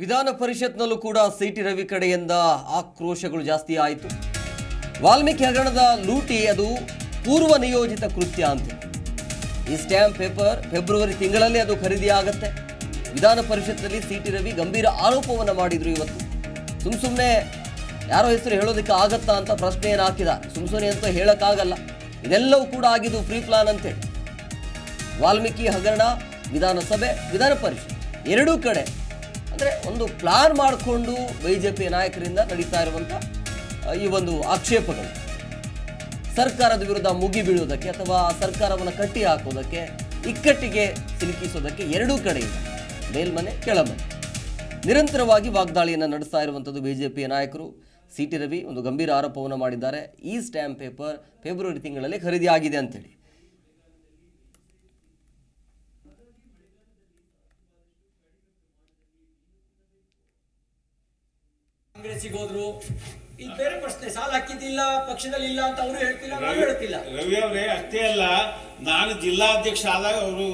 ವಿಧಾನ ಪರಿಷತ್ನಲ್ಲೂ ಕೂಡ ಸಿಟಿ ರವಿ ಕಡೆಯಿಂದ ಆಕ್ರೋಶಗಳು ಜಾಸ್ತಿ ಆಯಿತು. ವಾಲ್ಮೀಕಿ ಹಗರಣದ ಲೂಟಿ ಅದು ಪೂರ್ವ ನಿಯೋಜಿತ ಕೃತ್ಯ ಅಂತ. ಈ ಸ್ಟ್ಯಾಂಪ್ ಪೇಪರ್ ಫೆಬ್ರವರಿ ತಿಂಗಳಲ್ಲಿ ಅದು ಖರೀದಿ ಆಗತ್ತೆ. ವಿಧಾನ ಪರಿಷತ್ನಲ್ಲಿ ಸಿಟಿ ರವಿ ಗಂಭೀರ ಆರೋಪವನ್ನು ಮಾಡಿದ್ರು ಇವತ್ತು. ಸುಮ್ ಸುಮ್ಮನೆ ಯಾರೋ ಹೆಸರು ಹೇಳೋದಕ್ಕೆ ಆಗತ್ತಾ ಅಂತ ಪ್ರಶ್ನೆಯನ್ನು ಹಾಕಿದ? ಸುಮ್ ಸುಮ್ಮನೆ ಅಂತ ಹೇಳೋಕ್ಕಾಗಲ್ಲ. ಇದೆಲ್ಲವೂ ಕೂಡ ಆಗಿದ್ದು ಫ್ರೀ ಪ್ಲಾನ್ ಅಂತೇಳಿ ವಾಲ್ಮೀಕಿ ಹಗರಣ ವಿಧಾನಸಭೆ, ವಿಧಾನ ಪರಿಷತ್, ಎರಡೂ ಕಡೆ ಅಂದರೆ ಒಂದು ಪ್ಲಾನ್ ಮಾಡಿಕೊಂಡು ಬಿ ಜೆ ಪಿ ನಾಯಕರಿಂದ ನಡೀತಾ ಇರುವಂಥ ಈ ಒಂದು ಆಕ್ಷೇಪಗಳು. ಸರ್ಕಾರದ ವಿರುದ್ಧ ಮುಗಿ ಅಥವಾ ಸರ್ಕಾರವನ್ನು ಕಟ್ಟಿ ಹಾಕೋದಕ್ಕೆ ಇಕ್ಕಟ್ಟಿಗೆ ಸಿಲುಕಿಸೋದಕ್ಕೆ ಎರಡೂ ಕಡೆಯಿಂದ ಮೇಲ್ಮನೆ, ಕೆಳಮನೆ. ನಿರಂತರವಾಗಿ ವಾಗ್ದಾಳಿಯನ್ನು ನಡೆಸ್ತಾ ಇರುವಂಥದ್ದು ಬಿ ಜೆ ಪಿಯ ನಾಯಕರು. ಸಿ ಟಿ ರವಿ ಒಂದು ಗಂಭೀರ ಆರೋಪವನ್ನು ಮಾಡಿದ್ದಾರೆ. ಈ ಸ್ಟ್ಯಾಂಪ್ ಪೇಪರ್ ಫೆಬ್ರವರಿ ತಿಂಗಳಲ್ಲಿ ಖರೀದಿಯಾಗಿದೆ ಅಂತೇಳಿ. ಕಾಂಗ್ರೆಸ್ಸಿಗೆ ಹೋದ್ರು. ಇದು ಬೇರೆ ಪ್ರಶ್ನೆ ಸಾಲ ಹಾಕಿದ್ದಿಲ್ಲ ಪಕ್ಷದಲ್ಲಿ ಇಲ್ಲ ಅಂತ ಅವರು ಹೇಳ್ತಿಲ್ಲ ನಾವು ಹೇಳ್ತಿಲ್ಲ. ರವಿ ಅವರೇ ಅಷ್ಟೇ ಅಲ್ಲ ನಾನು ಜಿಲ್ಲಾಧ್ಯಕ್ಷ ಆದಾಗ ಅವರು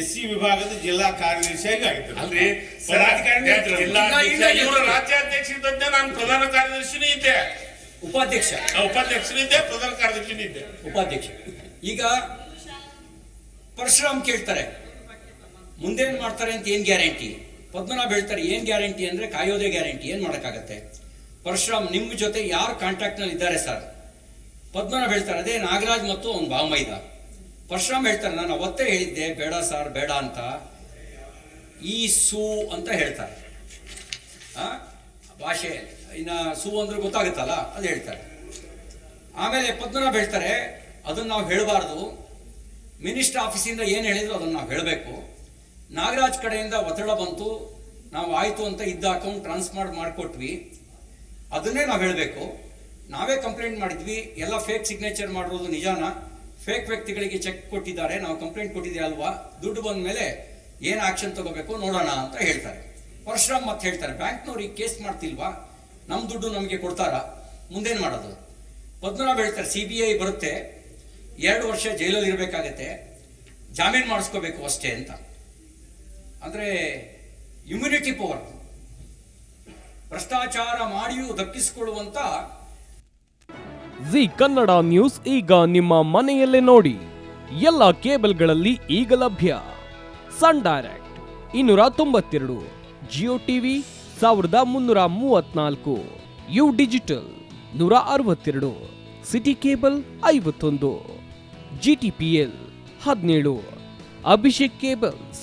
ಎಸ್ ಸಿ ವಿಭಾಗದ ಜಿಲ್ಲಾ ಕಾರ್ಯದರ್ಶಿಯಾಗಿ ಆಗಿದ್ದರು. ಅಲ್ರಿ ಪದಾಧಿಕಾರಿ ಇದ್ರು. ಜಿಲ್ಲಾಧ್ಯಕ್ಷ ಇವರು ರಾಜ್ಯಾಧ್ಯಕ್ಷ ಇದ್ದಂತೆ ನಾನು ಪ್ರಧಾನ ಕಾರ್ಯದರ್ಶಿನೂ ಇದ್ದೆ. ಉಪಾಧ್ಯಕ್ಷ. ಉಪಾಧ್ಯಕ್ಷನಿದ್ದೆ ಪ್ರಧಾನ ಕಾರ್ಯದರ್ಶಿನೂ ಇದ್ದೆ. ಉಪಾಧ್ಯಕ್ಷ. ಈಗ ಪರಶುರಾಮ್ ಕೇಳ್ತಾರೆ ಮುಂದೇನ್ ಮಾಡ್ತಾರೆ ಅಂತ ಏನ್ ಗ್ಯಾರಂಟಿ? ಪದ್ಮನಾಭ ಹೇಳ್ತಾರೆ, ಏನ್ ಗ್ಯಾರಂಟಿ ಅಂದ್ರೆ ಕಾಯೋದೇ ಗ್ಯಾರಂಟಿ, ಏನ್ ಮಾಡೋಕ್ಕಾಗತ್ತೆ? ಪರಶುರಾಮ್, ನಿಮ್ ಜೊತೆ ಯಾರು ಕಾಂಟ್ಯಾಕ್ಟ್ನಲ್ಲಿ ಇದ್ದಾರೆ ಸರ್? ಪದ್ಮನಾಭ ಹೇಳ್ತಾರೆ, ಅದೇ ನಾಗರಾಜ್ ಮತ್ತು ಅವ್ನ ಬಾಮೈದ ಪರಶುರಾಮ್ ಹೇಳ್ತಾರೆ, ನಾನು ಅವತ್ತೇ ಹೇಳಿದ್ದೆ, ಬೇಡ ಸರ್, ಬೇಡ ಅಂತ. ಈ ಸೂ ಅಂತ ಹೇಳ್ತಾರೆ? ಭಾಷೆ, ಇನ್ನ ಸೂ ಅಂದ್ರೆ ಗೊತ್ತಾಗುತ್ತಲ್ಲ, ಅದು ಹೇಳ್ತಾರೆ. ಆಮೇಲೆ ಪದ್ಮನಾಭ ಹೇಳ್ತಾರೆ ಅದನ್ನ ನಾವು ಹೇಳಬಾರ್ದು. ಮಿನಿಸ್ಟರ್ ಆಫೀಸಿಂದ ಏನು ಹೇಳಿದ್ರು ಅದನ್ನು ನಾವು ಹೇಳಬೇಕು. ನಾಗರಾಜ್ ಕಡೆಯಿಂದ ಒತ್ತಡ ಬಂತು. ನಾವು ಆಯಿತು ಅಂತ ಇದ್ದ ಅಕೌಂಟ್ ಟ್ರಾನ್ಸ್ಫರ್ ಮಾಡಿಕೊಟ್ವಿ. ಅದನ್ನೇ ನಾವು ಹೇಳಬೇಕು. ನಾವೇ ಕಂಪ್ಲೇಂಟ್ ಮಾಡಿದ್ವಿ. ಎಲ್ಲ ಫೇಕ್ ಸಿಗ್ನೇಚರ್ ಮಾಡಿರೋದು ನಿಜಾನ. ಫೇಕ್ ವ್ಯಕ್ತಿಗಳಿಗೆ ಚೆಕ್ ಕೊಟ್ಟಿದ್ದಾರೆ. ನಾವು ಕಂಪ್ಲೇಂಟ್ ಕೊಟ್ಟಿದ್ದೀವಿ ಅಲ್ವಾ? ದುಡ್ಡು ಬಂದ ಮೇಲೆ ಏನು ಆಕ್ಷನ್ ತಗೋಬೇಕು ನೋಡೋಣ ಅಂತ ಹೇಳ್ತಾರೆ. ಪರಶುರಾಮ್ ಮತ್ತೆ ಹೇಳ್ತಾರೆ, ಬ್ಯಾಂಕ್ನವ್ರು ಈಗ ಕೇಸ್ ಮಾಡ್ತಿಲ್ವಾ? ನಮ್ಮ ದುಡ್ಡು ನಮಗೆ ಕೊಡ್ತಾರಾ? ಮುಂದೇನು ಮಾಡೋದು? ಪದ್ಮನಾಭ ಹೇಳ್ತಾರೆ, ಸಿ ಬಿ ಐ ಬರುತ್ತೆ. ಎರಡು ವರ್ಷ ಜೈಲಲ್ಲಿ ಇರಬೇಕಾಗತ್ತೆ. ಜಾಮೀನು ಮಾಡಿಸ್ಕೋಬೇಕು ಅಷ್ಟೇ ಅಂತ. ಅಂದರೆ ಇಮ್ಯುನಿಟಿ ಪವರ್ ಭ್ರಷ್ಟಾಚಾರ ಮಾಡಿಯೂ ದಕ್ಕಿಸಿಕೊಳ್ಳುವಂತ ಜಿ ಕನ್ನಡ ನ್ಯೂಸ್ ಈಗ ನಿಮ್ಮ ಮನೆಯಲ್ಲೇ ನೋಡಿ. ಎಲ್ಲ ಕೇಬಲ್ಗಳಲ್ಲಿ ಈಗ ಲಭ್ಯ. ಸನ್ ಡೈರೆಕ್ಟ್ ಇನ್ನೂರ ತೊಂಬತ್ತೆರಡು, ಜಿಯೋ ಟಿವಿ ಸಾವಿರದ ಮುನ್ನೂರ ಮೂವತ್ನಾಲ್ಕು ಯು ಡಿಜಿಟಲ್ ನೂರ ಅರವತ್ತೆರಡು, ಸಿಟಿ ಕೇಬಲ್ ಐವತ್ತೊಂದು, ಜಿ ಟಿ ಪಿ ಎಲ್ ಹದಿನೇಳು, ಅಭಿಷೇಕ್ ಕೇಬಲ್ಸ್